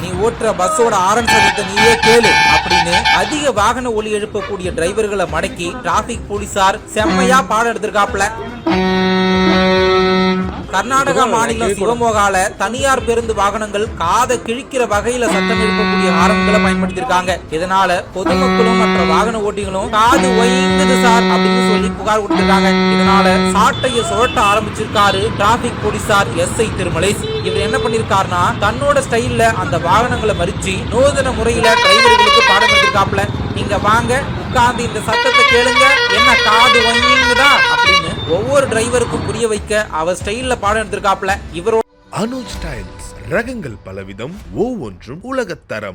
நீ ஓட்டுற பஸ்ஸோட ஆரன் சத்தத்தை நீயே கேளு அப்படின்னு அதிக வாகன ஒலி எழுப்பக்கூடிய டிரைவர்களை மடக்கி டிராபிக் போலீசார் செம்மையா பாடம் எடுத்திருக்காப்ல கர்நாடகா மாநிலம் சிவமோகால தனியார் பேருந்து வாகனங்கள் காதை கிழிக்கிற வகையில சத்தம் எழுப்பக்கூடிய ஹாரன்களை பயன்படுத்தியிருக்காங்க. இதனால பொதுமக்களும் மற்ற வாகன ஓட்டிகளும் காது ஒய்ந்தது சார் அப்படின்னு சொல்லி புகார் கொடுத்திருக்காங்க. இதனால சாட்டைய சுழட்ட ஆரம்பிச்சிருக்காரு டிராபிக் போலீசார் எஸ் ஐ திருமலேஷ் இவர் என்ன பண்ணிருக்காருன்னா தன்னோட ஸ்டைல்ல அந்த வாகனங்களை மறிச்சு நூதன முறையில டிரைவர்களுக்கு பாடம் எடுத்திருக்காப்ல நீங்க வாங்க உட்கார்ந்து இந்த சத்தத்தை கேளுங்க. என்ன காது அப்படின்னு ஒவ்வொரு டிரைவருக்கும் புரிய வைக்க அவர் ஸ்டைல்ல பாடம் எடுத்திருக்காப்ல இவரோட அனுஜ் ஸ்டைல்ஸ் ரகங்கள் பலவிதம் ஒவ்வொன்றும் உலகத்தரம்.